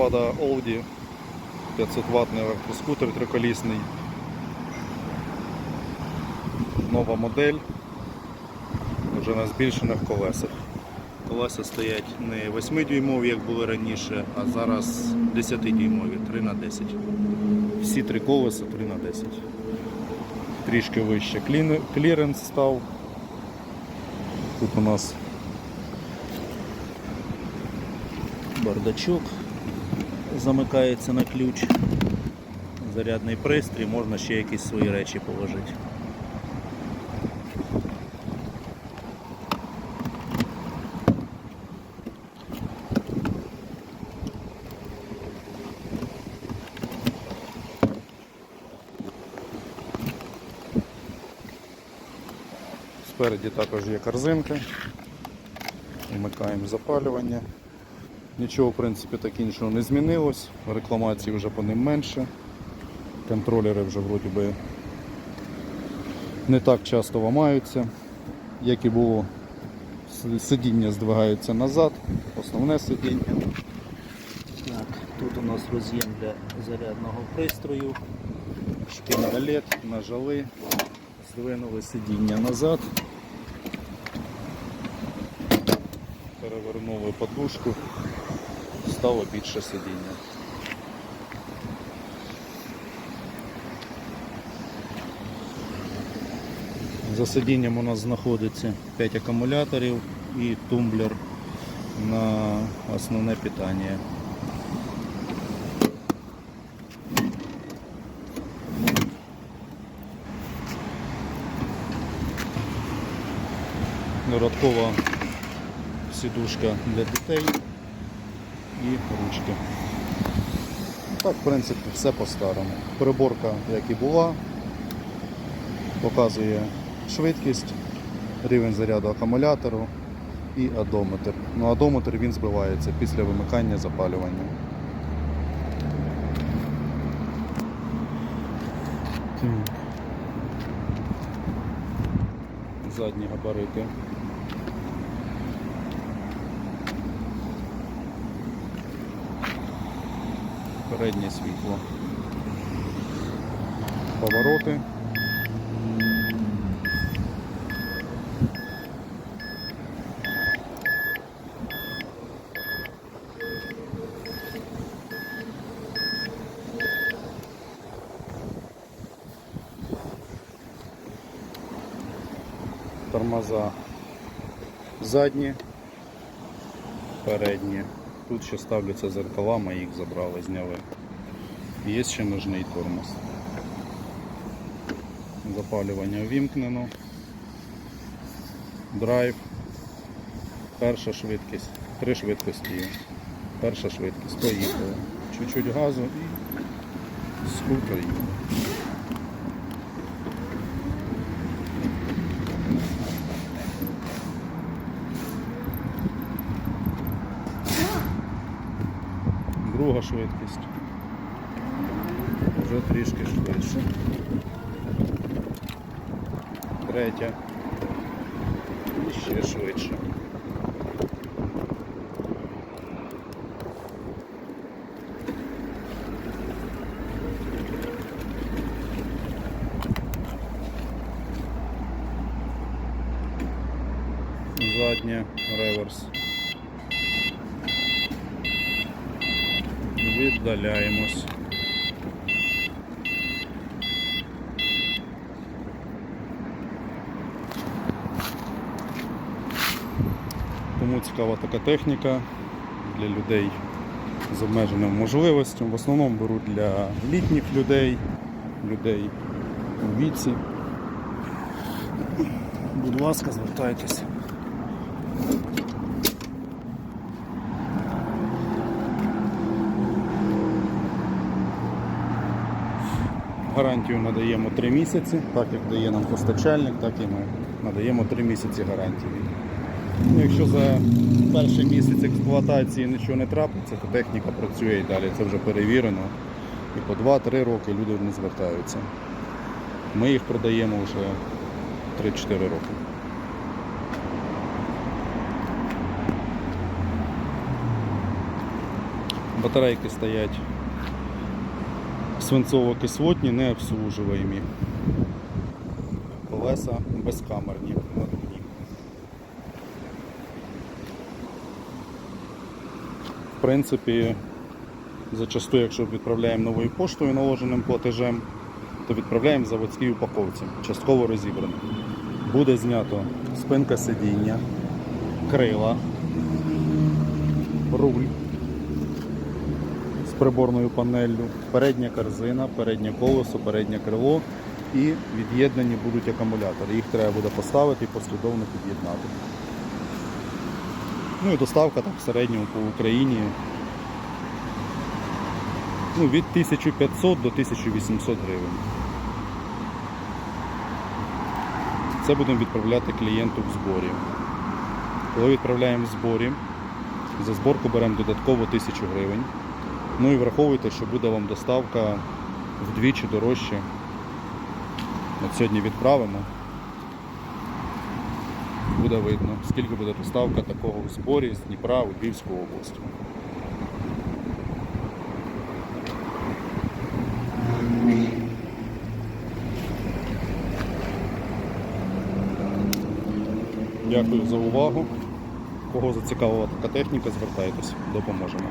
листопада Audi 500 ваттний електроскутер триколісний. Нова модель. Вже на збільшених колесах. Колеса стоять не 8-дюймові, як були раніше, а зараз 10-дюймові, 3 на 10 Всі три колеса 3 на 10 Трішки вище кліренс став. Тут у нас бардачок замикається на ключ, зарядний пристрій, можна ще якісь свої речі положити. Спереді також є корзинка. Вмикаємо запалювання. Нічого в принципі так іншого не змінилось. Рекламації вже по ним менше. Контролери вже вроді би не так часто ламаються, як і було. Сидіння здвигаються назад, основне сидіння. Так, тут у нас роз'єм для зарядного пристрою, шпінгалет, нажали, здвинули сидіння назад. Перевернули подушку, стало більше сидіння. За сидінням у нас знаходиться 5 акумуляторів і тумблер на основне питання. Додаткова сідушка для дітей і ручки. Так, в принципі, все по-старому. Переборка, як і була, показує швидкість, рівень заряду акумулятору і одометр. Ну, одометр він збивається після вимикання запалювання. Задні габарити. Переднє світло. Повороти. Тормоза задні, передні. Тут ще ставляться зеркала, ми їх забрали, зняли. Є ще ножний тормоз. Запалювання ввімкнено. Драйв. Перша швидкість. Три швидкості. є. Перша швидкість. Поїхали. Чуть-чуть газу і скрутка їде. Друга швидкість. Вже трішки швидше. Третя. І ще швидше. Задня реверс. Віддаляємось. Тому цікава така техніка для людей з обмеженими можливостями. В основному беруть для літніх людей, людей у віці. Будь ласка, звертайтеся. Гарантію надаємо 3 місяці, так як дає нам постачальник, так і ми надаємо 3 місяці гарантії. Ну, якщо за перший місяць експлуатації нічого не трапиться, то техніка працює і далі. Це вже перевірено. І по 2-3 роки люди не звертаються. Ми їх продаємо вже 3-4 роки. Батарейки стоять свинцово-кислотні, не обслуживаємі. Колеса безкамерні, надувні. В принципі, зачасту, якщо відправляємо новою поштою наложеним платежем, то відправляємо в заводській упаковці, частково розібрані. Буде знято спинка сидіння, крила, руль приборною панеллю, передня корзина, переднє колесо, переднє крило і від'єднані будуть акумулятори. Їх треба буде поставити і послідовно під'єднати. Ну і доставка так в середньому по Україні ну, від 1500 до 1800 гривень. Це будемо відправляти клієнту в зборі. Коли відправляємо в зборі, за зборку беремо додатково 1000 гривень. Ну і враховуйте, що буде вам доставка вдвічі дорожче. От сьогодні відправимо. Буде видно, скільки буде доставка такого в зборі з Дніпра у Львівську область. Дякую за увагу. Кого зацікавила така техніка, звертайтесь, допоможемо.